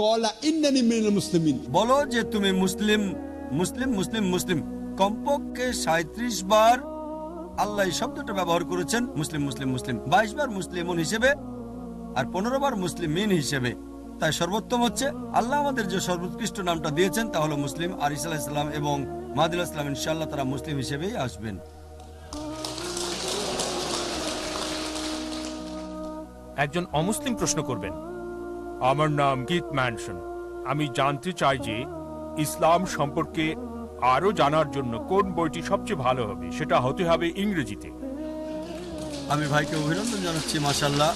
কলা ইন্নানি মিনাল মুসলিমিন বলো যে তুমি মুসলিম মুসলিম মুসলিম মুসলিম। কমপক্ষে সাঁত্রিশ বার আল্লাহ শব্দটা ব্যবহার করেছেন মুসলিম মুসলিম মুসলিম। বাইশ বার মুসলিমন হিসেবে আর পনেরো বার মুসলিমিন হিসেবে। তাই সর্বোত্তম হচ্ছে আল্লাহ আমাদের যে সর্বোৎকৃষ্ট নামটা দিয়েছেন তা হলো মুসলিম। আর ইসাল্লাহ ইসলাম এবং মাহাদুল্লাহ ইসলাম ইনশাল্লাহ তারা মুসলিম হিসেবেই আসবেন। একজন অমুসলিম প্রশ্ন করবেন আমার নাম কিত ম্যানসন। আমি জানতে চাই যে ইসলাম সম্পর্কে আরও জানার জন্য কোন বইটি সবচেয়ে ভালো হবে, সেটা হতে হবে ইংরেজিতে। আমি ভাইকে অভিনন্দন জানাচ্ছি মাসাল্লাহ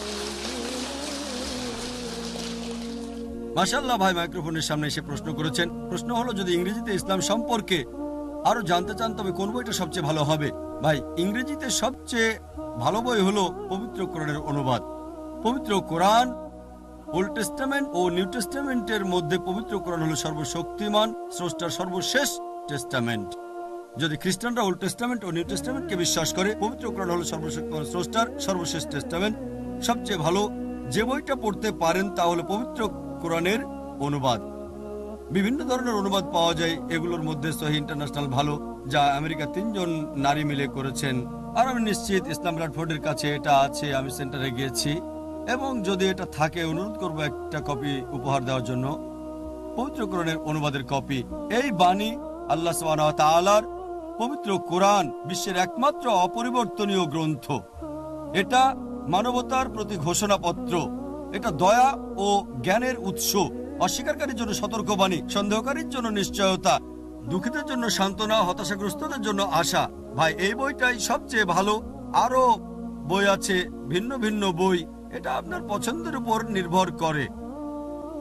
মাসাল্লাহ ভাই মাইক্রোফোনের সামনে এসে প্রশ্ন করেছেন, প্রশ্ন হলো যদি ইংরেজিতে ইসলাম সম্পর্কে আরও জানতে চান, তবে কোন বইটা সবচেয়ে ভালো হবে? ভাই, ইংরেজিতে সবচেয়ে ভালো বই হলো পবিত্র কোরআনের অনুবাদ। পবিত্র কোরআন ওল্ড টেস্টামেন্ট ও নিউ টেস্টামেন্টের মধ্যে পবিত্র কোরআন হলো সর্বশক্তিমান, স্রষ্টার সর্বশেষ টেস্টামেন্ট যদি খ্রিস্টানরা ওল্ড টেস্টামেন্ট ও নিউ টেস্টামেন্টকে বিশ্বাস করে পবিত্র কোরআন হলো সর্বশক্তিমান, স্রষ্টার সর্বশেষ টেস্টামেন্ট সবচেয়ে ভালো, যে বইটা পড়তে পারেন তা হলো পবিত্র কোরআনের অনুবাদ। বিভিন্ন ধরনের অনুবাদ পাওয়া যায়, এগুলোর মধ্যে সহি ইন্টারন্যাশনাল ভালো, যা আমেরিকা তিনজন নারী মিলে করেছেন। আর আমি নিশ্চিত ইসলাম ব্রাডফোর্ডের কাছে এটা আছে, আমি সেন্টারে গিয়েছি। এবং যদি এটা থাকে, অনুরোধ করব একটা কপি উপহার দেওয়ার জন্য। পবিত্র কোরআনের অনুবাদের কপি। এই বাণী আল্লাহ তাআলার পবিত্র কোরআন বিশ্বের একমাত্র অপরিবর্তনীয় গ্রন্থ। এটা মানবতার প্রতি ঘোষণাপত্র। এটা দয়া ও জ্ঞানের উৎস। অস্বীকারীর জন্য সতর্কবাণী, সন্দেহকারীর জন্য নিশ্চয়তা, দুঃখিতের জন্য সান্ত্বনা, হতাশাগ্রস্তদের জন্য আশা। ভাই, এই বইটাই সবচেয়ে ভালো। আরও বই আছে, ভিন্ন ভিন্ন বই। এটা আপনার পছন্দের উপর নির্ভর করে।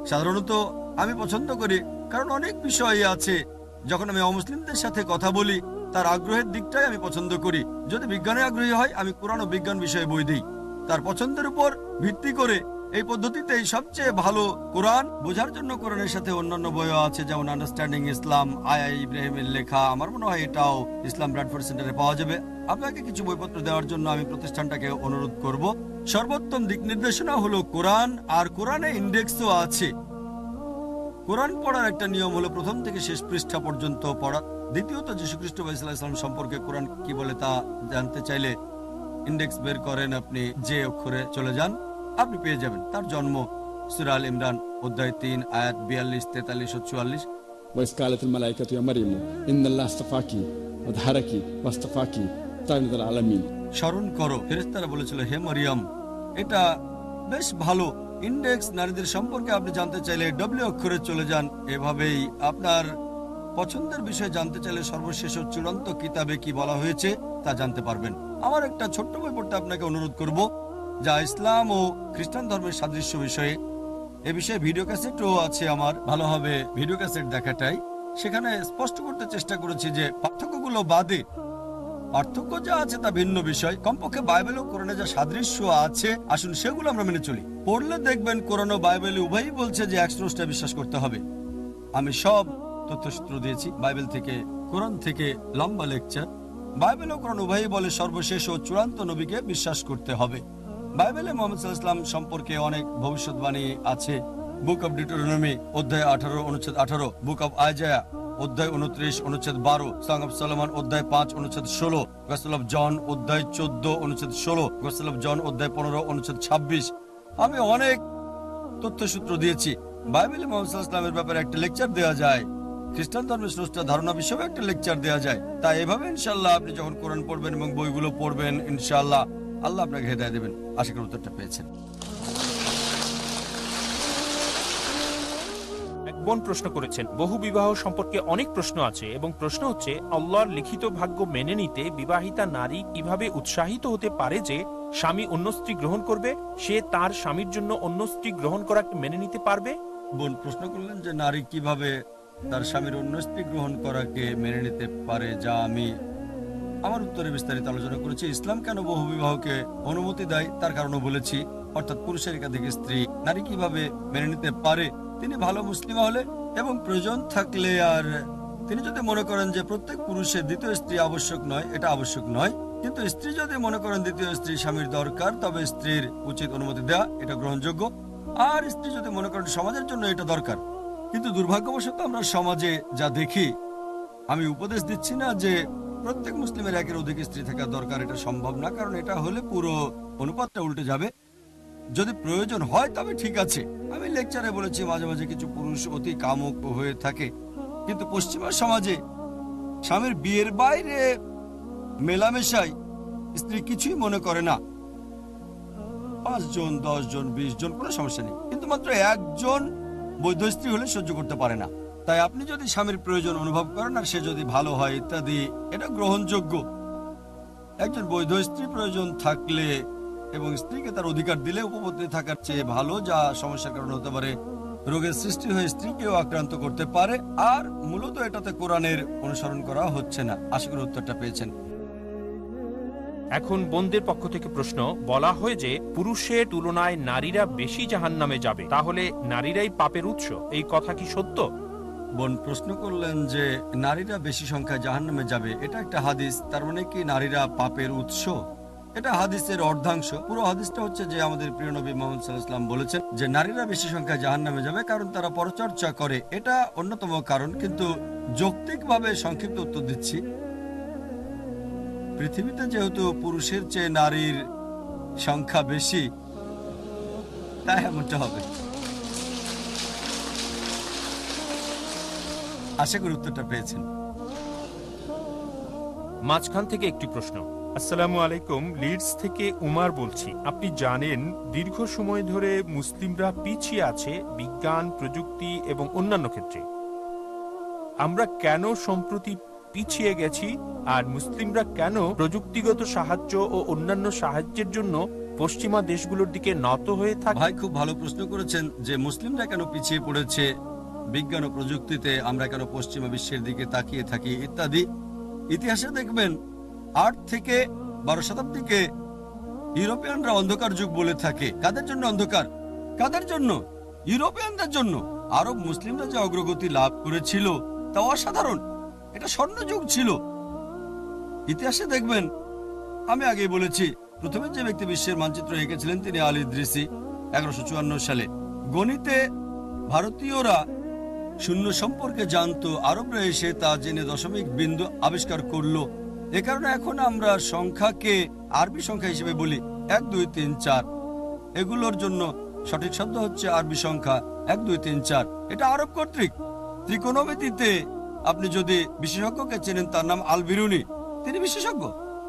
সাধারণত আমি পছন্দ করি, কারণ অনেক বিষয় আছে। যখন আমি অমুসলিমদের সাথে কথা বলি, তার আগ্রহের দিকটাই আমি পছন্দ করি। যদি বিজ্ঞানে আগ্রহী হয়, আমি কোরআন ও বিজ্ঞান বিষয়ে বই দিই। তার পছন্দের উপর ভিত্তি করে এই পদ্ধতিতেই সবচেয়ে ভালো কোরআন বোঝার জন্য কোরআনের সাথে অন্যান্য বইও আছে, যেমন আন্ডারস্ট্যান্ডিং ইসলাম আই ইব্রাহিমের লেখা। আমার মনে হয় এটাও ইসলাম ব্রাডফোর্ড সেন্টারে পাওয়া যাবে। আপনাকে কিছু বইপত্র দেওয়ার জন্য আমি প্রতিষ্ঠানটাকে অনুরোধ করব। সর্বোত্তম দিক নির্দেশনা হলো কোরআন, আর কোরআনে ইন্ডেক্সও আছে। কোরআন পড়ার একটা নিয়ম হলো প্রথম থেকে শেষ পৃষ্ঠা পর্যন্ত পড়া। দ্বিতীয়ত, যীশুখ্রিস্ট ইসলাম সম্পর্কে কোরআন কি বলে তা জানতে চাইলে ইন্ডেক্স বের করেন আপনি যে অক্ষরে চলে যান। আপনি পেয়ে যাবেন তার জন্ম সুরাল ইমরান অধ্যায় তিন আয়াত বিয়াল্লিশ তেতাল্লিশ ও চুয়াল্লিশ وإذ قالت الملائكة يا مريم إن الله اصطفاك وطهرك واصطفاك طيب العالمين স্মরণ করো ফেরেস্তারা বলেছিল হে মরিয়ম এটা বেশ ভালো ইন্ডেক্স নারীদের সম্পর্কে আপনি জানতে চাইলে ডব্লিউ অক্ষরে চলে যান এভাবেই আপনার পছন্দের বিষয়ে জানতে চাইলে সর্বশেষ ও চূড়ান্ত কিতাবে কি বলা হয়েছে তা জানতে পারবেন আমার একটা ছোট্ট বই পড়তে আপনাকে অনুরোধ করব যা ইসলাম ও খ্রিস্টান ধর্মের সাদৃশ্য বিষয়ে। এ বিষয়ে ভিডিও ক্যাসেটও আছে আমার। ভালোভাবে ভিডিও ক্যাসেট দেখাটাই। সেখানে স্পষ্ট করতে চেষ্টা করেছি যে পার্থক্যগুলো বাদে, পার্থক্য যা আছে তা ভিন্ন বিষয়। কমপক্ষে বাইবেল ও কোরআনে যা সাদৃশ্য আছে, আসুন সেগুলো আমরা মেনে চলি। পড়লে দেখবেন কোরআন ও বাইবেলে উভয়ই বলছে যে এক বিশ্বাস করতে হবে। আমি সব তথ্যসূত্র দিয়েছি, বাইবেল থেকে, কোরআন থেকে লম্বা লেকচার। বাইবেল ও কোরআন উভয়ই বলে সর্বশেষ ও চূড়ান্ত নবীকে বিশ্বাস করতে হবে। বাইবেলে মোহাম্মদ ইসলাম সম্পর্কে অনেক ভবিষ্যৎবাণী আছে। বুক অব ডিটোরনমি অধ্যায় আঠারো, অনুচ্ছেদ আঠারো, বুক অব আইজায়া, অধ্যায় উনত্রিশ, অনুচ্ছেদ বারো সং অফ সলমান, অধ্যায় পাঁচ, অনুচ্ছেদ ষোলো গসল অফ জন, অধ্যায় চোদ্দ, অনুচ্ছেদ ষোলো গসল অফ জন, অধ্যায় পনেরো, অনুচ্ছেদ ছাব্বিশ। আমি অনেক তথ্যসূত্র দিয়েছি। বাইবেলে মোহাম্মদ ইসলামের ব্যাপারে একটা লেকচার দেওয়া যায়। খ্রিস্টান ধর্মের স্রষ্টা ধারণা বিষয়ে একটা লেকচার দেওয়া যায়। তাই এভাবে ইনশাল্লাহ আপনি যখন কোরআন পড়বেন এবং বইগুলো পড়বেন ইনশাল্লাহ আল্লাহ আপনাকে হেদায় দেবেন। আশা করি উত্তরটা পেয়েছেন। এক বোন প্রশ্ন করেছেন বহু বিবাহ সম্পর্কে অনেক প্রশ্ন আছে এবং প্রশ্ন হচ্ছে আল্লাহর লিখিত ভাগ্য মেনে নিতে বিবাহিতা নারী কীভাবে উৎসাহিত হতে পারে যে স্বামী অন্য স্ত্রী গ্রহণ করবে? সে তার স্বামীর জন্য অন্য স্ত্রী গ্রহণ করাকে মেনে নিতে পারবে? বোন প্রশ্ন করলেন যে নারী কীভাবে তার স্বামীর অন্য স্ত্রী গ্রহণ করাকে মেনে নিতে পারে যা আমি আমার উত্তরে বিস্তারিত আলোচনা করেছি। ইসলাম কেন বহু বিবাহকে অনুমতি দেয়, তার কারণও বলেছি। অর্থাৎ পুরুষের একাধিক স্ত্রী, নারী কীভাবে মেনে নিতে পারে? তিনি ভালো মুসলিমা হলে এবং প্রয়োজন থাকলে আর তিনি যদি মনে করেন যে প্রত্যেক পুরুষের দ্বিতীয় স্ত্রী আবশ্যক নয়, এটা আবশ্যক নয়। কিন্তু স্ত্রী যদি মনে করেন দ্বিতীয় স্ত্রী স্বামীর দরকার, তবে স্ত্রীর উচিত অনুমতি দেওয়া এটা গ্রহণযোগ্য। আর স্ত্রী যদি মনে করেন সমাজের জন্য এটা দরকার, কিন্তু দুর্ভাগ্যবশত আমরা সমাজে যা দেখি, আমি উপদেশ দিচ্ছি না যে প্রত্যেক মুসলিমের একের অধিক স্ত্রী থাকা দরকার, এটা সম্ভব না, কারণ এটা হলে পুরো অনুপাতটা উল্টে যাবে। যদি প্রয়োজন হয়, তবে ঠিক আছে। আমি লেকচারে বলেছি, মাঝে মাঝে কিছু পুরুষ অতি কামুক হয়ে থাকে। কিন্তু পশ্চিমা সমাজে স্বামীর বিয়ের বাইরে মেলামেশাই স্ত্রী কিছুই মনে করে না। পাঁচ জন, দশ জন, বিশ জন, কোনো সমস্যা নেই। কিন্তু মাত্র একজন বৈধ স্ত্রী হলে সহ্য করতে পারে না। তাই আপনি যদি স্বামীর প্রয়োজন অনুভব করেন আর সে যদি ভালো হয় ইত্যাদি, এটা গ্রহণযোগ্য। একজন বৈধ স্ত্রী প্রয়োজন থাকলে এবং স্ত্রীকে তার অধিকার দিলে উপপত্নী থাকার চেয়ে ভালো, যা সমস্যার কারণ হতে পারে। রোগের সৃষ্টি হয়ে স্ত্রীকেও আক্রান্ত করতে পারে, আর মূলত এটাতে কোরআনের অনুসরণ করা হচ্ছে না। আশা করি উত্তরটা পেয়েছেন। এখন বোনদের পক্ষ থেকে প্রশ্ন, বলা হয় যে পুরুষের তুলনায় নারীরা বেশি জাহান্নামে যাবে। তাহলে নারীরাই পাপের উৎস, এই কথা কি সত্য? বোন প্রশ্ন করলেন যে, নারীরা বেশি সংখ্যায় জাহান্নামে যাবে, এটা একটা হাদিস, তার মানে কি নারীরা পাপের উৎস? এটা হাদিসের অর্ধাংশ, পুরো হাদিসটা হচ্ছে যে আমাদের প্রিয় নবী মোহাম্মদ সাল্লাহাম বলেছেন যে, নারীরা বেশি সংখ্যায় জাহান্নামে যাবে কারণ তারা পরচর্চা করে, এটা অন্যতম কারণ, কিন্তু যৌক্তিকভাবে সংক্ষিপ্ত উত্তর দিচ্ছি। পৃথিবীতে যেহেতু পুরুষের চেয়ে নারীর সংখ্যা বেশি, তাই এমনটা হবে। আশা করি উত্তরটা পেয়েছেন। মাঝখান থেকে একটি প্রশ্ন। আসসালামু আলাইকুম লিডস থেকে উমার বলছি। আপনি জানেন দীর্ঘ সময় ধরে মুসলিমরা পিছিয়ে আছে বিজ্ঞান প্রযুক্তি এবং অন্যান্য ক্ষেত্রে। আমরা কেন সম্প্রতি পিছিয়ে গেছি আর মুসলিমরা কেন প্রযুক্তিগত সাহায্য ও অন্যান্য সাহায্যের জন্য পশ্চিমা দেশগুলোর দিকে নত হয়ে থাকে ভাই খুব ভালো প্রশ্ন করেছেন যে মুসলিমরা কেন পিছিয়ে পড়েছে বিজ্ঞান ও প্রযুক্তিতে আমরা কেন পশ্চিমা বিশ্বের দিকে তাকিয়ে থাকি ইত্যাদি, ইতিহাসে দেখবেন আট থেকে বারো শতাব্দীকে ইউরোপিয়ানরা অন্ধকার যুগ বলে থাকে। কাদের জন্য অন্ধকার? কাদের জন্য? ইউরোপিয়ানদের জন্য। আরব মুসলিমরা যে অগ্রগতি লাভ করেছিল তা অসাধারণ। এটা স্বর্ণযুগ ছিল। ইতিহাসে দেখবেন, আমি আগেই বলেছি, প্রথমে যে ব্যক্তি বিশ্বের মানচিত্র এঁকেছিলেন তিনি আলী দৃসি এগারোশো সালে। গণিতে ভারতীয়রা শূন্য সম্পর্কে জানতো আরবরা এসে তা জেনে দশমিক বিন্দু আবিষ্কার করল। এ কারণে এখন আমরা সংখ্যাকে আরবি সংখ্যা হিসেবে বলি, এক, দুই, তিন, চার। এগুলোর জন্য সঠিক শব্দ হচ্ছে আরবি সংখ্যা, এক, দুই, তিন, চার। এটা আরব কর্তৃক। ত্রিকোণমিতিতে আপনি যদি বিশেষজ্ঞকে চেনেন, তার নাম আল বিরুনি তিনি বিশেষজ্ঞ।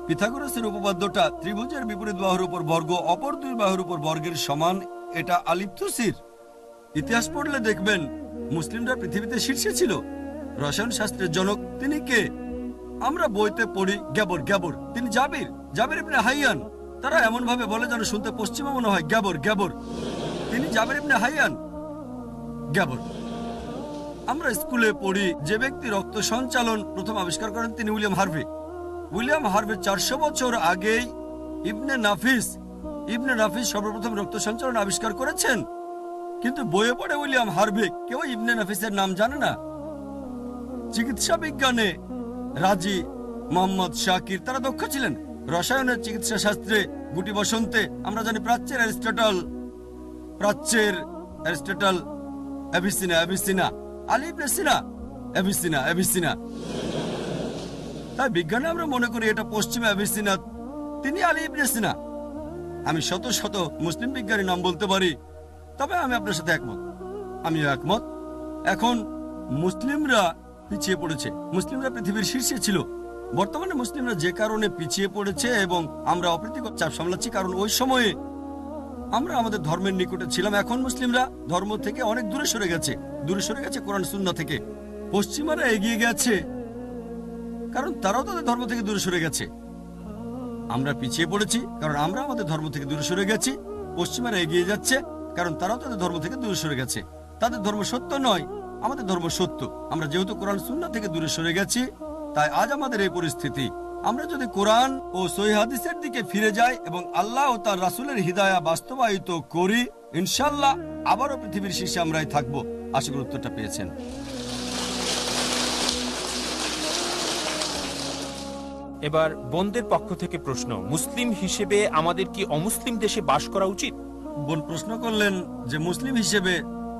পিথাগোরাসের উপপাদ্যটা ত্রিভুজের বিপরীত বাহুর উপর বর্গ, অপর দুই বাহুর উপর বর্গের সমান, এটা আলিপ্তুসির। ইতিহাস পড়লে দেখবেন মুসলিমরা পৃথিবীতে শীর্ষে ছিল। রসায়ন শাস্ত্রের জনক তিনি কে? আমরা বইতে পড়ি, গ্যাবর গ্যাবর। তিনি জাবির জাবির ইবনে হাইয়ান। তারা এমন ভাবে বলে যেন শুনতে পশ্চিমে মনে হয়, গ্যাবর গ্যাবর। তিনি জাবির ইবনে হাইয়ান, গ্যাবর। আমরা স্কুলে পড়ি, যে ব্যক্তি রক্ত সঞ্চালন প্রথম আবিষ্কার করেন তিনি উইলিয়াম হার্ভে। উইলিয়াম হার্ভে চারশো বছর আগেই ইবনে নাফিস ইবনে নাফিস সর্বপ্রথম রক্ত সঞ্চালন আবিষ্কার করেছেন। কিন্তু বইয়ে পড়ে উইলিয়াম হার্ভিক কেউ ইবনে নাফিসের নাম জানে না? চিকিৎসা বিজ্ঞানে রাজি মোহাম্মদ শাকির, তারা দক্ষ ছিলেন। রসায়নের চিকিৎসা শাস্ত্রে গুটি বসন্তে, আমরা জানি প্রাচ্যের অ্যারিস্টটল প্রাচ্যের Aristotle, Avicenna Avicenna, Ali ibn Sina, Avicenna Avicenna. তাই বিজ্ঞানে আমরা মনে করি এটা পশ্চিমে অ্যাভিসিনা, তিনি আলী ইবনে সিনা। আমি শত শত মুসলিম বিজ্ঞানী নাম বলতে পারি। তবে আমি আপনার সাথে একমত। আমিও একমত। এখন মুসলিমরা পিছিয়ে পড়েছে। মুসলিমরা পৃথিবীর শীর্ষে ছিল। বর্তমানে মুসলিমরা যে কারণে পিছিয়ে পড়েছে এবং আমরা অপ্রীতিকর চাপ সামলাচ্ছি, কারণ ওই সময়ে আমরা আমাদের ধর্মের নিকটে ছিলাম। এখন মুসলিমরা ধর্ম থেকে অনেক দূরে সরে গেছে। দূরে সরে গেছে কোরআন সুন্না থেকে। পশ্চিমারা এগিয়ে গেছে, কারণ তারাও তাদের ধর্ম থেকে দূরে সরে গেছে। আমরা পিছিয়ে পড়েছি, কারণ আমরা আমাদের ধর্ম থেকে দূরে সরে গেছি। পশ্চিমারা এগিয়ে যাচ্ছে। কারণ তারাও তাদের ধর্ম থেকে দূরে সরে গেছে। তাদের ধর্ম সত্য নয়, আমাদের ধর্ম সত্য। আমরা যেহেতু কোরআন সুন্না থেকে দূরে সরে গেছি, তাই আজ আমাদের এই পরিস্থিতি। আমরা যদি কোরআন ও সহি হাদিসের দিকে ফিরে যাই এবং আল্লাহ ও তার রাসুলের হৃদয়া বাস্তবায়িত করি ইনশাল্লাহ আবারও পৃথিবীর শীর্ষে আমরাই থাকব। আশা করি উত্তরটা পেয়েছেন। এবার বন্দের পক্ষ থেকে প্রশ্ন, মুসলিম হিসেবে আমাদের কি অমুসলিম দেশে বাস করা উচিত? বোন প্রশ্ন করলেন যে মুসলিম হিসেবে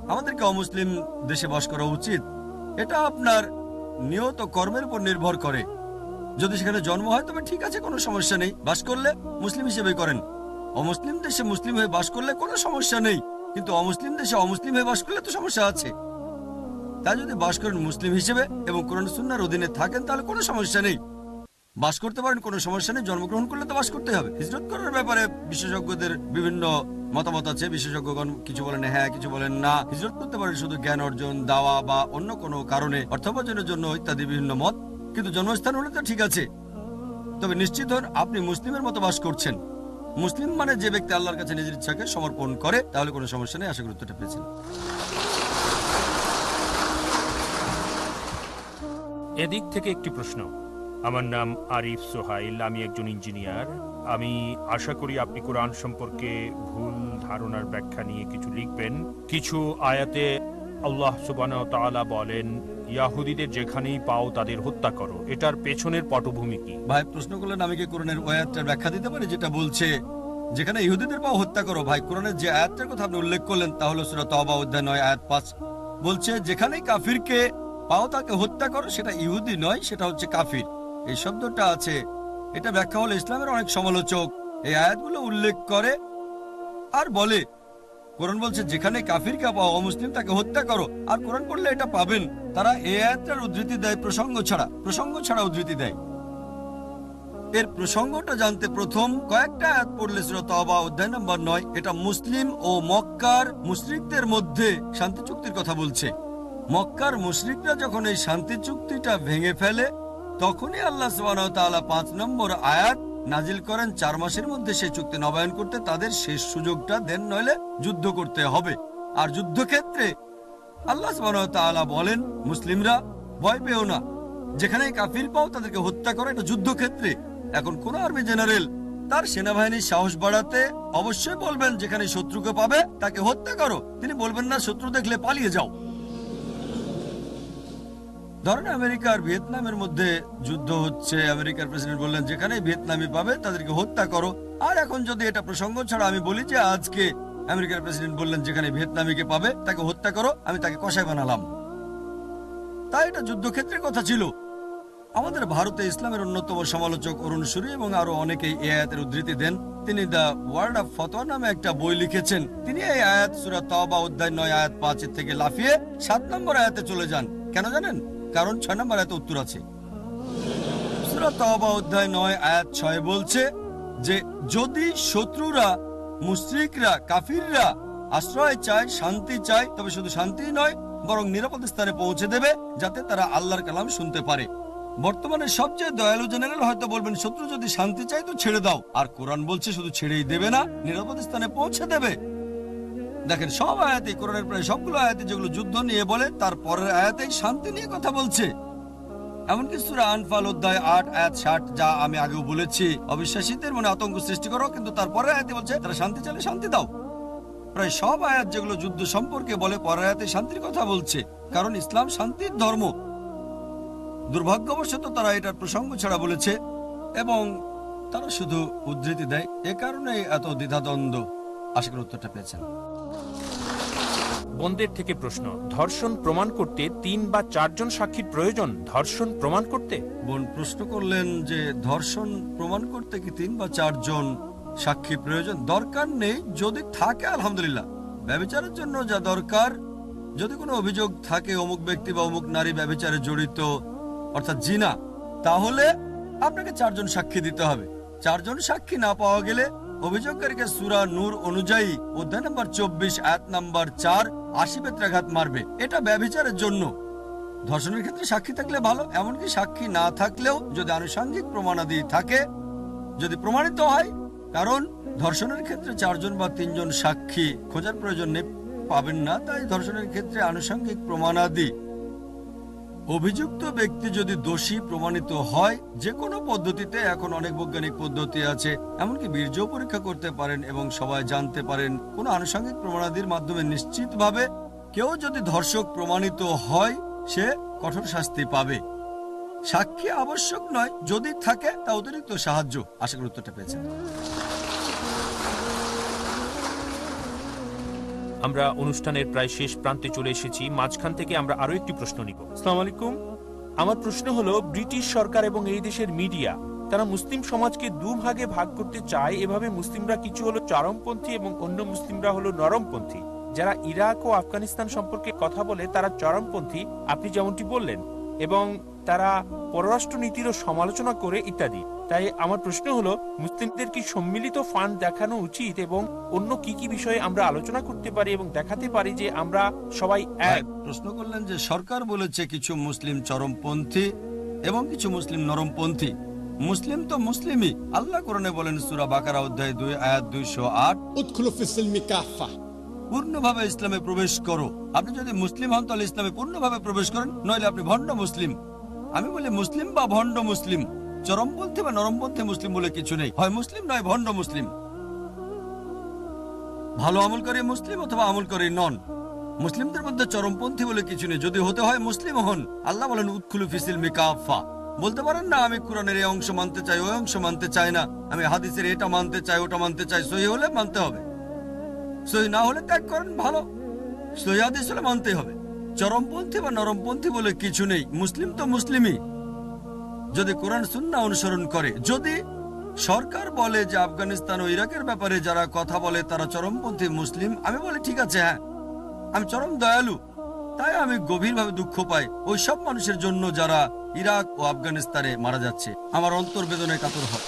আমাদেরকে অমুসলিম দেশে বাস করা উচিত? এটা আপনার নিয়ত কর্মের উপর নির্ভর করে। যদি সেখানে জন্ম হয়, তবে ঠিক আছে, কোনো সমস্যা নেই। বাস করলে মুসলিম হিসেবে করেন। অমুসলিম দেশে মুসলিম হয়ে বাস করলে কোনো সমস্যা নেই। কিন্তু অমুসলিম দেশে অমুসলিম হয়ে বাস করলে তো সমস্যা আছে। তাই যদি বাস করেন মুসলিম হিসেবে এবং কোরআন সুন্নার অধীনে থাকেন, তাহলে কোনো সমস্যা নেই। বাস করতে পারেন, কোনো সমস্যা নেই। জন্মগ্রহণ করলে তো বাস করতে হবে। হিজরত করার ব্যাপারে বিশেষজ্ঞদের বিভিন্ন মতামত আছে। বিশেষজ্ঞগণ কিছু বলেন হ্যাঁ কিছু বলেন না। হিজরত করতে পারেন শুধু জ্ঞান অর্জন, দাওয়া বা অন্য কোনো কারণে অর্থোপার্জনের জন্য ইত্যাদি বিভিন্ন মত। কিন্তু জন্মস্থান হলে তো ঠিক আছে। তবে নিশ্চিত হন, আপনি মুসলিমের মতো বাস করছেন। মুসলিম মানে যে ব্যক্তি আল্লাহর কাছে নিজের ইচ্ছাকে সমর্পণ করে, তাহলে কোনো সমস্যা নেই, আশা উত্তরটা পেয়েছেন। এদিক থেকে একটি প্রশ্ন। আমার নাম আরিফ সোহাইল, আমি একজন ইঞ্জিনিয়ার। আমি আশা করি আপনি কোরআন সম্পর্কে ভুল ধারণার ব্যাখ্যা নিয়ে কিছু লিখবেন। কিছু আয়াতে আল্লাহ তাআলা বলেন, ইয়াহুদীদের যেখানেই পাও তাদের হত্যা করো। এটার পেছনের পটভূমি কি? ভাই, প্রশ্ন করলেন, আমি কি কোরআনের আয়াতটার ব্যাখ্যা দিতে পারি যেটা বলছে, যেখানে ইহুদিদের পাও হত্যা করো? ভাই, কোরআনের যে আয়াতটার কথা আপনি উল্লেখ করলেন, তা হলো সুরা তবা অধ্যায় নয়, আয়াত পাঁচ। বলছে, যেখানেই কাফিরকে পাও তাকে হত্যা করো, সেটা ইহুদি নয়, সেটা হচ্ছে কাফির। এই শব্দটা আছে। এটা ব্যাখ্যা হলো ইসলামের অনেক সমালোচক এই আয়াতগুলো উল্লেখ করে আর বলে, কোরআন বলছে, যেখানে কাফিরকে পাও অমুসলিম তাকে হত্যা করো। আর কোরআন পড়লে এটা পাবেন। তারা এই আয়াতটার উদ্ধৃতি দেয় প্রসঙ্গ ছাড়া। প্রসঙ্গ ছাড়া উদ্ধৃতি দেয়। এর প্রসঙ্গটা জানতে প্রথম কয়েকটা আয়াত পড়লে তওবা অধ্যায় নম্বর নয়, এটা মুসলিম ও মক্কার মুশরিকদের মধ্যে শান্তি চুক্তির কথা বলছে। মক্কার মুশরিকরা যখন এই শান্তি চুক্তিটা ভেঙে ফেলে তখনই আল্লাহ তাআলা পাঁচ নম্বর আয়াত নাজিল করেন। চার মাসের মধ্যে সেই চুক্তি নবায়ন করতে তাদের শেষ সুযোগটা দেন, নইলে যুদ্ধ করতে হবে। আর যুদ্ধক্ষেত্রে আল্লাহ ওয়া বলেন, মুসলিমরা ভয় পেও না। যেখানে কাফির পাও তাদেরকে হত্যা করো। এটা যুদ্ধক্ষেত্রে। এখন কোন আর্মি জেনারেল তার সেনাবাহিনীর সাহস বাড়াতে অবশ্যই বলবেন, যেখানে শত্রুকে পাবে তাকে হত্যা করো। তিনি বলবেন, না, শত্রু দেখলে পালিয়ে যাও। ধরেন আমেরিকা আর ভিয়েতনামের মধ্যে যুদ্ধ হচ্ছে, আমেরিকার প্রেসিডেন্ট বললেন, যেখানে ভিয়েতনামি পাবে, তাদেরকে হত্যা করো। আর এখন যদি এটা প্রসঙ্গ ছাড়া আমি বলি যে আজকে আমেরিকার প্রেসিডেন্ট বললেন, যেখানে ভিয়েতনামিকে পাবে, তাকে হত্যা করো, আমি তাকে কষায় বানালাম। তাই এটা যুদ্ধক্ষেত্রের কথা ছিল। আমাদের ভারতে ইসলামের অন্যতম সমালোচক অরুণ সুরি এবং আরও অনেকেই এই আয়াতের উদ্ধৃতি দেন। তিনি দ্য ওয়ার্ল্ড অফ ফতোয়া নামে একটা বই লিখেছেন। তিনি এই আয়াত, সুরা তওবা অধ্যায় নয়, আয়াত পাঁচের থেকে লাফিয়ে সাত নম্বর আয়াতে চলে যান। কেন জানেন? কারণ ছয় নম্বর আয়াতে উত্তর আছে। অধ্যায় নয়, আয়াত ছয় বলছে যে, যদি শত্রুরা, মুশরিকরা, কাফিররা আশ্রয় চায়, শান্তি চায়, তবে শুধু শান্তি নয়, বরং নিরাপদ স্থানে পৌঁছে দেবে, যাতে তারা আল্লাহর কালাম শুনতে পারে। বর্তমানে সবচেয়ে দয়ালু জেনারেল হয়তো বলবেন, শত্রু যদি শান্তি চায় তো ছেড়ে দাও। আর কোরআন বলছে, শুধু ছেড়েই দেবে না, নিরাপদ স্থানে পৌঁছে দেবে। দেখেন, সব আয়াতে কোরআনের প্রায় সবগুলো আয়াতে যেগুলো যুদ্ধ নিয়ে বলে, তার পরের আয়াতে শান্তি নিয়ে কথা বলছে। এমনকি সুরা আনফাল অধ্যায় আট, আয়াত ষাট, যা আমি আগেও বলেছি, অবিশ্বাসীদের মনে আতঙ্ক সৃষ্টি করো, কিন্তু তারপরে আয়াতে বলছে, তারা শান্তি চাইলে শান্তি দাও। প্রায় সব আয়াত যেগুলো যুদ্ধ সম্পর্কে বলে, পরের আয়াতে শান্তির কথা বলছে। কারণ ইসলাম শান্তির ধর্ম। দুর্ভাগ্যবশত তারা এটার প্রসঙ্গ ছাড়া বলেছে, এবং তারা শুধু উদ্ধৃতি দেয়। এ কারণে এত দ্বিধাদ্বন্দ্ব। আশা করি উত্তরটা পেয়েছেন। বন্দের থেকে প্রশ্ন, ধর্ষণ প্রমাণ করতে তিন বা চারজন সাক্ষীর প্রয়োজন, ধর্ষণ প্রমাণ করতে? বোন, প্রশ্ন করলেন যে ধর্ষণ প্রমাণ করতে কি তিন বা চারজন সাক্ষী প্রয়োজন? দরকার নেই, যদি থাকে, আলহামদুলিল্লাহ। ব্যবচারের জন্য যা দরকার, যদি কোনো অভিযোগ থাকে, অমুক ব্যক্তি বা অমুক নারী ব্যবচারে জড়িত, অর্থাৎ জিনা, তাহলে আপনাকে চারজন সাক্ষী দিতে হবে। চারজন সাক্ষী না পাওয়া গেলে অভিযোগকারীকে সুরা নূর অনুযায়ী অধ্যায় নম্বর চব্বিশ, আয়াত নাম্বার চার, আশি বেত্রাঘাত মারবে। এটা ব্যবচারের জন্য। ধর্ষণের ক্ষেত্রে সাক্ষী থাকলে ভালো, এমনকি সাক্ষী না থাকলেও যদি আনুষঙ্গিক প্রমাণাদি থাকে, যদি প্রমাণিত হয়, কারণ ধর্ষণের ক্ষেত্রে চারজন বা তিনজন সাক্ষী, খোঁজার প্রয়োজন নেই পাবেন না, তাই ধর্ষণের ক্ষেত্রে আনুষঙ্গিক প্রমাণাদি অভিযুক্ত ব্যক্তি যদি দোষী প্রমাণিত হয়, যে কোনো পদ্ধতিতে এখন অনেক বৈজ্ঞানিক পদ্ধতি আছে। এমনকি বীর্য পরীক্ষা করতে পারেন এবং সবাই জানতে পারেন। কোনো আনুষঙ্গিক প্রমাণাদির মাধ্যমে নিশ্চিতভাবে কেউ যদি ধর্ষক প্রমাণিত হয়, সে কঠোর শাস্তি পাবে। সাক্ষী আবশ্যক নয়, যদি থাকে তা অতিরিক্ত সাহায্য। আশা করি উত্তরটা পেয়েছেন। আমরা অনুষ্ঠানের প্রায় শেষ প্রান্তে চলে এসেছি। মাঝখান থেকে আমরা আরও একটি প্রশ্ন নিব। আসসালামু আলাইকুম। আমার প্রশ্ন হলো ব্রিটিশ সরকার এবং এই দেশের মিডিয়া তারা মুসলিম সমাজকে দুভাগে ভাগ করতে চায়। এভাবে মুসলিমরা কিছু হলো চরমপন্থী এবং অন্য মুসলিমরা হলো নরমপন্থী। যারা ইরাক ও আফগানিস্তান সম্পর্কে কথা বলে তারা চরমপন্থী। আপনি যেমনটি বললেন। এবং তারা পররাষ্ট্রনীতিরও সমালোচনা করে ইত্যাদি। তাই আমার প্রশ্ন হলো মুসলিমদের কি সম্মিলিত ফান্ড দেখানো উচিত এবং অন্য কি কি বিষয়ে আমরা আলোচনা করতে পারি এবং দেখাতে পারি যে আমরা সবাই এক? প্রশ্ন করলেন যে সরকার বলেছে কিছু মুসলিম চরমপন্থী এবং কিছু মুসলিম নরমপন্থী। মুসলিম তো মুসলিমই। আল্লাহ কোরআনে বলেন সূরা বাকারা অধ্যায় দুই আয়াত দুইশো আট। পূর্ণভাবে ইসলামে প্রবেশ করো। আপনি যদি মুসলিম হন তাহলে ইসলামে পূর্ণভাবে প্রবেশ করেন নইলে আপনি ভণ্ড মুসলিম। আমি বলি মুসলিম বা ভণ্ড মুসলিম? চরমপন্থী বা নরমপন্থী মুসলিম বলে কিছু নেই। হয় মুসলিম নয়, ভণ্ড মুসলিম। ভালো আমল করে মুসলিম অথবা আমল করে নন? মুসলিমদের মধ্যে চরমপন্থী বলে কিছু নেই। যদি হতে হয় মুসলিম হন। আল্লাহ বলেন উৎখুলু ফিসিল মিকাফা বলতে পারেন, না, আমি কোরআনের এই অংশ মানতে চাই, ওই অংশ মানতে চাই না। আমি হাদিসের এটা মানতে চাই, ওটা মানতে চাই। সহি হলে মানতে হবে। সহি না হলে ত্যাগ করেন, ভালো। সহি হাদিস হলে মানতেই হবে। চরমপন্থী বা নরমপন্থী বলে কিছু নেই। মুসলিম তো মুসলিমই। যদি কোরআন সুন্না অনুসরণ করে, যদি সরকার বলে যে আফগানিস্তান ও ইরাকের ব্যাপারে যারা কথা বলে তারা চরমপন্থী মুসলিম, আমি বলি, ঠিক আছে হ্যাঁ আমি চরম দয়ালু। তাই আমি গভীরভাবে দুঃখ পাই ওই সব মানুষের জন্য যারা ইরাক ও আফগানিস্তানে মারা যাচ্ছে। আমার অন্তর বেদনায় কাতর হয়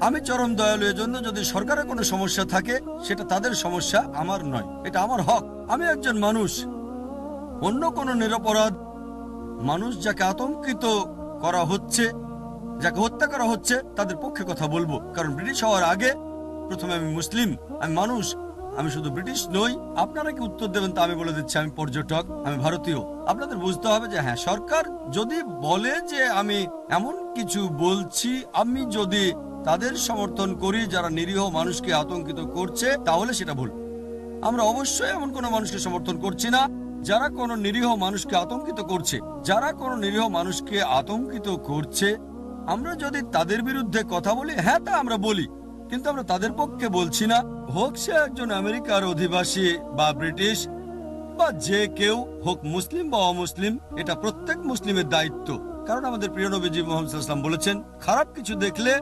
আমি চরম দয়ালু, এজন্য যদি সরকারের কোনো সমস্যা থাকে, সেটা তাদের সমস্যা, আমার নয়। এটা আমার হক। আমি একজন মানুষ। অন্য কোনো নিরপরাধ মানুষ যাকে আতঙ্কিত করা হচ্ছে, যাকে হত্যা করা হচ্ছে, তাদের পক্ষে কথা বলব। কারণ ব্রিটিশ হওয়ার আগে প্রথমে আমি মুসলিম, আমি মানুষ, আমি শুধু ব্রিটিশ নই। আপনারা কি উত্তর দেবেন তা আমি বলে দিচ্ছি, আমি পর্যটক, আমি ভারতীয়। আপনাদের বুঝতে হবে যে হ্যাঁ সরকার যদি বলে যে, আমি এমন কিছু বলছি, আমি যদি তাদের সমর্থন করি, যারা নিরীহ মানুষকে আতঙ্কিত করছে, তাহলে সেটা ভুল। আমরা অবশ্যই এমন কোনো মানুষকে সমর্থন করছি না, যারা কোনো নিরীহ মানুষকে আতঙ্কিত করছে। যারা কোনো নিরীহ মানুষকে আতঙ্কিত করছে, আমরা যদি তাদের বিরুদ্ধে কথা বলি হ্যাঁ তা আমরা বলি, কিন্তু আমরা তাদের পক্ষে বলছি না। হোক সে একজন আমেরিকার অধিবাসী বা ব্রিটিশ, বা যে কেউ, হোক মুসলিম বা অমুসলিম, এটা প্রত্যেক মুসলিমের দায়িত্ব। কারণ আমাদের প্রিয় নবীজি মোহাম্মদ বলেছেন, খারাপ কিছু দেখলে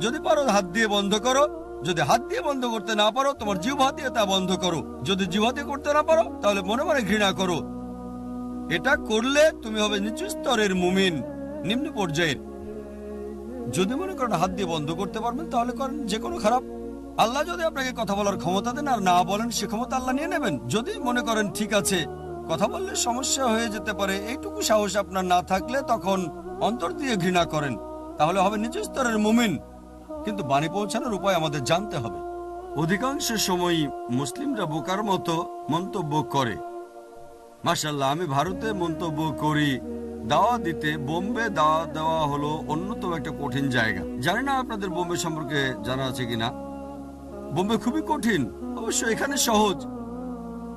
যদি পারো হাত দিয়ে বন্ধ করো। যদি হাত দিয়ে বন্ধ করতে না পারো, তোমার জিহ্বা দিয়ে তা বন্ধ করো। যদি জিহ্বা দিয়ে করতে না পারো, তাহলে মনে মনে ঘৃণা করো। এটা করলে তুমি হবে নিচু স্তরের মুমিন, নিম্ন পর্যায়ের। যদি মনে করেন হাত দিয়ে বন্ধ করতে পারবেন, তাহলে করেন যে কোনো খারাপ। আল্লাহ যদি আপনাকে কথা বলার ক্ষমতা দেন আর না বলেন, সে ক্ষমতা আল্লাহ নিয়ে নেবেন। যদি মনে করেন ঠিক আছে, কথা বললে সমস্যা হয়ে যেতে পারে, এইটুকু সাহস আপনার না থাকলে তখন অন্তর দিয়ে ঘৃণা করেন। তাহলে হবে নিচু স্তরের মুমিন। কিন্তু বাণী পৌঁছানোর উপায় আমাদের জানতে হবে। অধিকাংশ সময়ই মুসলিমরা বোকার মতো মন্তব্য করে। মাসাল্লাহ আমি ভারতে মন্তব্য করি দাওয়া দিতে, বোম্বে দাওয়া দেওয়া হলো অন্যতম একটা কঠিন জায়গা। জানি না আপনাদের বোম্বে সম্পর্কে জানা আছে কিনা। বোম্বে খুবই কঠিন, অবশ্য এখানে সহজ।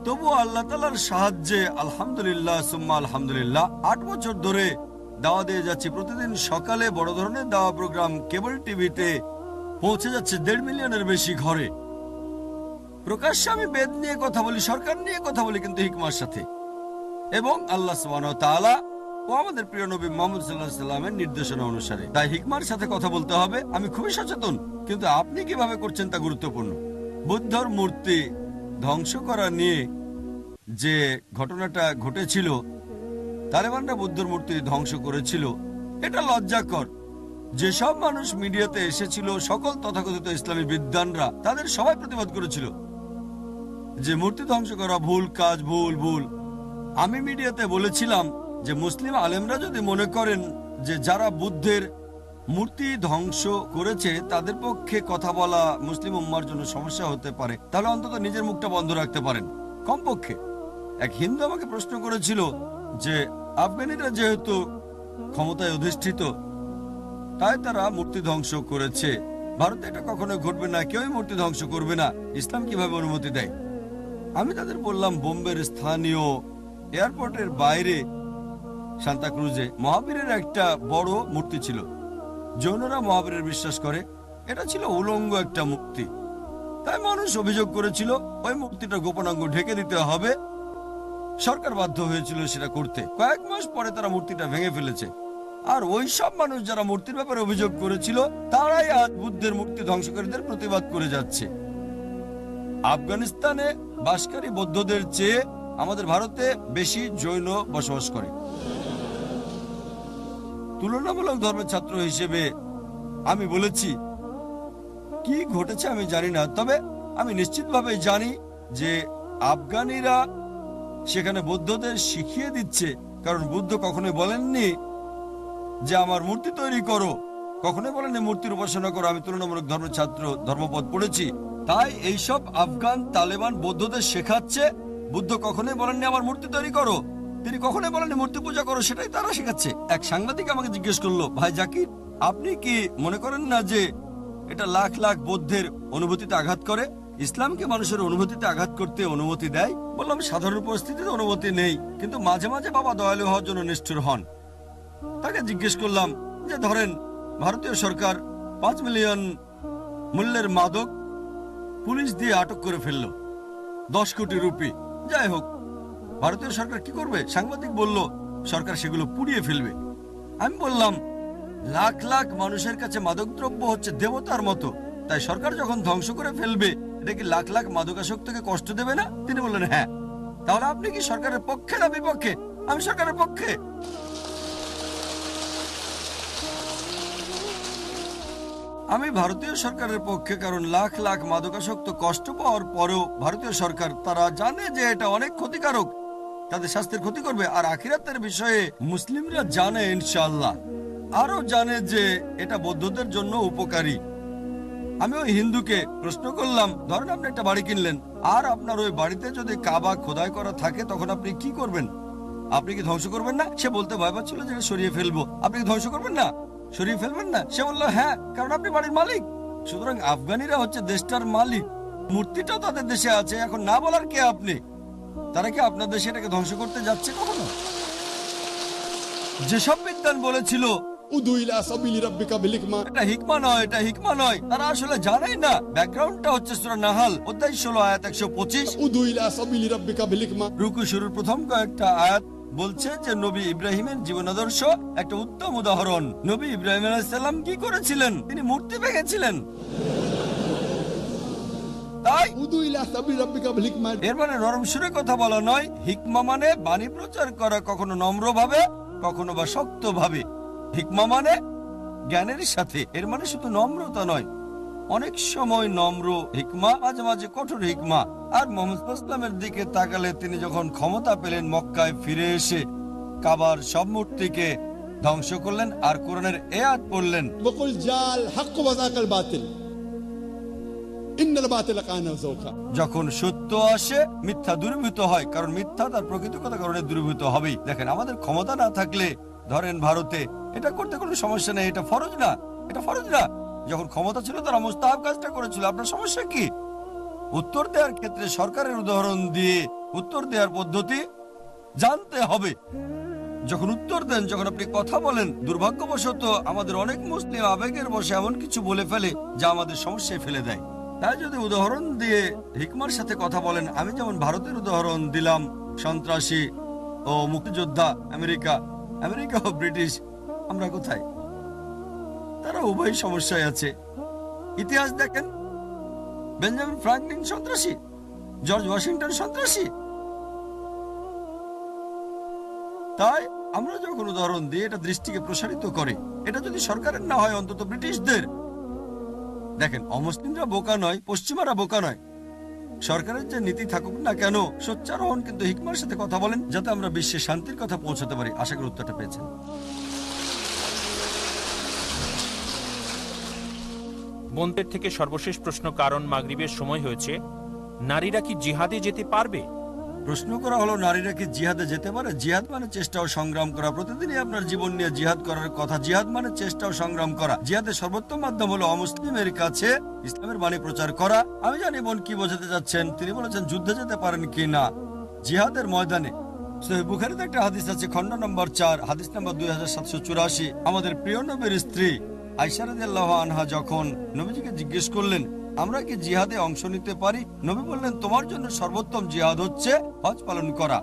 তবু আল্লাহ তালার সাহায্যে আলহামদুলিল্লাহ, সুম্মা আলহামদুলিল্লাহ, আট বছর ধরে দাওয়া দিয়ে যাচ্ছি। প্রতিদিন সকালে বড় ধরনের দাওয়া প্রোগ্রাম, কেবল টিভিতে পৌঁছে যাচ্ছে দেড় মিলিয়নের বেশি ঘরে। প্রকাশ্যে আমি বেদ নিয়ে কথা বলি, সরকার নিয়ে কথা বলি কিন্তু হিকমার সাথে। এবং আল্লাহ তাআলা ও আমাদের প্রিয় নবী মোহাম্মদ সাল্লাহ সাল্লামের নির্দেশনা অনুসারে। তাই হিকমার সাথে কথা বলতে হবে, আমি খুবই সচেতন। কিন্তু আপনি কীভাবে করছেন তা গুরুত্বপূর্ণ। বুদ্ধর মূর্তি ধ্বংস করা নিয়ে যে ঘটনাটা ঘটেছিল, তালেবানরা বুদ্ধর মূর্তি ধ্বংস করেছিল, এটা লজ্জাকর। যেসব মানুষ মিডিয়াতে এসেছিল, সকল তথাকথিত ইসলামী বিদ্বানরা তাদের সবাই প্রতিবাদ করেছিল যে মূর্তি ধ্বংস করা ভুল কাজ, ভুল ভুল। আমি মিডিয়াতে বলেছিলাম যে মুসলিম আলেমরা যদি মনে করেন যে যারা বুদ্ধের মূর্তি ধ্বংস করেছে, তাদের পক্ষে কথা বলা মুসলিম উম্মার জন্য সমস্যা হতে পারে। তাহলে অন্তত নিজের মুখটা বন্ধ রাখতে পারেন। কমপক্ষে। এক হিন্দু আমাকে প্রশ্ন করেছিল যে, আফগানিরা যেহেতু ক্ষমতায় অধিষ্ঠিত তাই তারা মূর্তি ধ্বংস করেছে। ভারতে এটা কখনো ঘটবে না, কেউই মূর্তি ধ্বংস করবে না। ইসলাম কীভাবে অনুমতি দেয়? আমি তাদের বললাম, বোম্বের স্থানীয় এয়ারপোর্টের বাইরে সান্তাক্রুজে মহাবীরের একটা বড় মূর্তি ছিল। জৈনরা মহাবীরের বিশ্বাস করে। এটা ছিল উলঙ্গ একটা মূর্তি। তাই মানুষ অভিযোগ করেছিল, ওই মূর্তিটা গোপনাঙ্গ ঢেকে দিতে হবে। সরকার বাধ্য হয়েছিল সেটা করতে। কয়েক মাস পরে তারা মূর্তিটা ভেঙে ফেলেছে। আর ওই সব মানুষ যারা মূর্তির ব্যাপারে অভিযোগ করেছিল, তারাই আজ বুদ্ধের মূর্তি ধ্বংসকারীদের প্রতিবাদ করে যাচ্ছে। আফগানিস্তানে বাসকারী বৌদ্ধদের চেয়ে আমাদের ভারতে বেশি জৈন বসবাস করে। তুলনামূলক ধর্মের ছাত্র হিসেবে আমি বলেছি, কি ঘটেছে আমি জানি না, তবে আমি নিশ্চিতভাবে জানি যে আফগানিরা সেখানে বৌদ্ধদের শিখিয়ে দিচ্ছে, কারণ বুদ্ধ কখনোই বলেননি যে আমার মূর্তি তৈরি করো। কখনোই বলেননি মূর্তির উপাসনা করো, আমি তুলনামূলক ধর্মের ছাত্র, ধর্মপদ পড়েছি। তাই এইসব আফগান, তালেবান বৌদ্ধদের শেখাচ্ছে। বুদ্ধ কখনোই বলেননি আমার মূর্তি তৈরি করো। তিনি কখনোই বলেননি মূর্তি পূজা করো, সেটাই তারা শেখাচ্ছে। এক সাংবাদিক আমাকে জিজ্ঞেস করল, ভাই জাকির, আপনি কি মনে করেন না যে এটা লাখ লাখ বৌদ্ধের অনুভূতিতে আঘাত করে? ইসলামকে মানুষের অনুভূতিতে আঘাত করতে অনুমতি দেয়? বললাম, সাধারণ পরিস্থিতিতে অনুমতি নেই, কিন্তু মাঝে মাঝে বাবা দয়ালু হওয়ার জন্য নিষ্ঠুর হন। তাকে জিজ্ঞেস করলাম যে, ধরেন, ভারতীয় সরকার পাঁচ মিলিয়ন মূল্যের মাদক পুলিশ দিয়ে আটক করে ফেলল, দশ কোটি রুপি। যাই হোক, ভারতীয় সরকার কি করবে? সাংবাদিক বলল, সরকার সেগুলো পুড়িয়ে ফেলবে। আমি বললাম, লাখ লাখ মানুষের কাছে মাদকদ্রব্য হচ্ছে দেবতার মতো। তাই সরকার যখন ধ্বংস করে ফেলবে, এটা কি লাখ লাখ মাদকাসক্তকে কষ্ট দেবে না? তিনি বললেন হ্যাঁ। তাহলে আপনি কি সরকারের পক্ষে না বিপক্ষে? আমি সরকারের পক্ষে। আমি ভারতীয় সরকারের পক্ষে, কারণ লাখ লাখ মাদকাসক্ত কষ্ট পাওয়ার পরেও ভারতীয় সরকার, তারা জানে যে এটা অনেক ক্ষতিকারক। তাদের স্বাস্থ্যের ক্ষতি করবে, আর আখিরাতের বিষয়ে মুসলিমরা জানে ইনশাল্লাহ আরও জানে যে এটা বৌদ্ধদের জন্য উপকারী। আমি ওই হিন্দুকে প্রশ্ন করলাম, ধরেন আপনি একটা বাড়ি কিনলেন, আর আপনার ওই বাড়িতে যদি কাবা খোদাই করা থাকে, তখন আপনি কি করবেন? আপনি কি ধ্বংস করবেন না? সে বলতে ভয় পাচ্ছিল যে সরিয়ে ফেলব। আপনি কি ধ্বংস করবেন না? সরিয়ে ফেলবেন না? সে বলল হ্যাঁ কারণ আপনি বাড়ির মালিক। সুতরাং আফগানিরা হচ্ছে দেশটার মালিক। মূর্তিটাও তাদের দেশে আছে এখন না বলার কে আপনি? তারা কি আপনার দেশে এটাকে ধ্বংস করতে যাচ্ছে কখনো? যেসব বিদ্যান বলেছিল এটা হিকমা নয় এটা হিকমা নয়। তারা আসলে জানেই না। ব্যাকগ্রাউন্ডটা হচ্ছে সূরা নাহাল অধ্যায় ষোলো আয়াত একশো পঁচিশ। উদু ইলা সাবিলি রাব্বিকা বিল হিকমা রুকু শুরুর প্রথম কয়েকটা আয়াত। বলছে যে নবী ইব্রাহিমের জীবনাদর্শ একটা উত্তম উদাহরণ। নবী ইব্রাহিম আলাইসাল্লাম কি করেছিলেন? তিনি মূর্তি ভেঙেছিলেন। তাই মানে নরম সুরে কথা বলা নয় হিকমা মানে বাণী প্রচার করা কখনো নম্র ভাবে কখনো বা শক্ত ভাবে হিকমা মানে জ্ঞানের সাথে এর মানে শুধু নম্রতা নয়। অনেক সময় নম্র হিকমা মাঝে মাঝে কঠোর হিকমা। আর মোহাম্মদের দিকে তাকালে তিনি যখন ক্ষমতা পেলেন মক্কায় ফিরে এসে কাবার সব মূর্তিকে ধ্বংস করলেন আর কোরআনের এয়াত পড়লেন। যখন সত্য আসে মিথ্যা দুর্বৃত হয় কারণ মিথ্যা তার প্রকৃত কথা কারণে দুর্বৃত হবেই। দেখেন আমাদের ক্ষমতা না থাকলে ধরেন ভারতে এটা করতে কোনো সমস্যা নেই এটা ফরজ না এটা ফরজ না। যখন ক্ষমতা ছিল তারা মোস্তাহাব কাজটা করেছিল। আপনার সমস্যা কি? উত্তর দেওয়ার ক্ষেত্রে সরকারের উদাহরণ দিয়ে উত্তর দেওয়ার পদ্ধতি জানতে হবে। যখন উত্তর দেন, যখন আপনি কথা বলেন, দুর্ভাগ্যবশত আমাদের অনেক মুসলিম আবেগের বসে এমন কিছু বলে ফেলে যা আমাদের সমস্যায় ফেলে দেয়। তাই যদি উদাহরণ দিয়ে হিকমার সাথে কথা বলেন, আমি যেমন ভারতের উদাহরণ দিলাম, সন্ত্রাসী ও মুক্তিযোদ্ধা আমেরিকা। আমেরিকা ও ব্রিটিশ, আমরা কোথায়? তারা উভয় সমস্যায় আছে। ইতিহাস দেখেন, বেঞ্জামিন ফ্রাঙ্কলিন সন্ত্রাসী, জর্জ ওয়াশিংটন সন্ত্রাসী। তাই আমরা যখন উদাহরণ দিই, এটা দৃষ্টিকে প্রসারিত করে। এটা যদি সরকারের না হয়, অন্তত ব্রিটিশদের। দেখেন, অমুসলিমরা বোকা নয়, পশ্চিমারা বোকা নয়। সরকারের যে নীতি থাকুক না কেন, সোচ্চার হন, কিন্তু হিকমার সাথে কথা বলেন, যাতে আমরা বিশ্বে শান্তির কথা পৌঁছাতে পারি। আশা করি উত্তরটা পেয়েছেন। বোনদের থেকে সর্বশেষ প্রশ্ন কারণ মাগরিবের সময় হয়েছে, নারীরা কি জিহাদে যেতে পারবে? প্রশ্ন করা হলো, নারীরা কি জিহাদে যেতে পারে? জিহাদ মানে চেষ্টা ও সংগ্রাম করা। প্রতিদিনই আপনার জীবন নিয়ে জিহাদ করার কথা। জিহাদ মানে চেষ্টা ও সংগ্রাম করা। জিহাদের সর্বোত্তম মাধ্যম হলো অমুসলিমের কাছে ইসলামের বাণী প্রচার করা। আমি জানি বোন কি বোঝাতে যাচ্ছেন তিনি বলেছেন, যুদ্ধে যেতে পারেন কি না? জিহাদের ময়দানে। একটা হাদিস আছে, খণ্ড নম্বর চার, হাদিস নম্বর দুই হাজার সাতশো চুরাশি। আমাদের প্রিয় নবীর স্ত্রী আইসারদাল্লাহ আনহা যখন নবীজিকে জিজ্ঞেস করলেন, আমরা কি জিহাদে অংশ নিতে পারি? নবী বললেন, তোমার জন্য সর্বোত্তম জিহাদ হচ্ছে হজ পালন করা।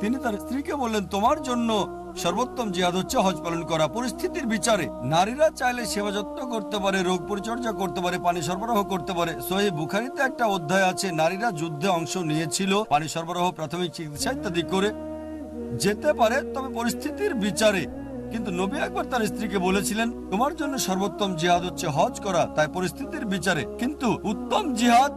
তিনি তার স্ত্রীকে বললেন, তোমার জন্য সর্বোত্তম জিহাদ হচ্ছে হজ পালন করা। পরিস্থিতির বিচারে নারীরা চাইলে সেবা যত্ন করতে পারে, রোগ পরিচর্যা করতে পারে, পানি সরবরাহ করতে পারে। সোহে বুখারিতে একটা অধ্যায় আছে, নারীরা যুদ্ধে অংশ নিয়েছিল, পানি সরবরাহ, প্রাথমিক চিকিৎসা ইত্যাদি করে যেতে পারে। তবে পরিস্থিতির বিচারে কিন্তু নবী একবার তার স্ত্রীকে বলেছিলেন, তোমার জন্য সর্বোত্তম জিহাদ হচ্ছে হজ করা, তাই পরিস্থিতির বিচারে। কিন্তু উত্তম জিহাদ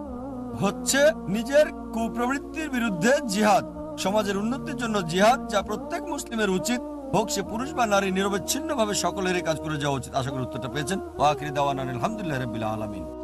হচ্ছে নিজের কুপ্রবৃত্তির বিরুদ্ধে জিহাদ। সমাজের উন্নতির জন্য জিহাদ যা প্রত্যেক মুসলিমের উচিত, হোক সে পুরুষ বা নারী নিরবচ্ছিন্ন ভাবে সকলের কাজ করে যাওয়া উচিত। আশা করি উত্তরটা পেয়েছেন। ওয়াকির দাওয়ান আলহামদুলিল্লাহ রবিল্লা আলমিন।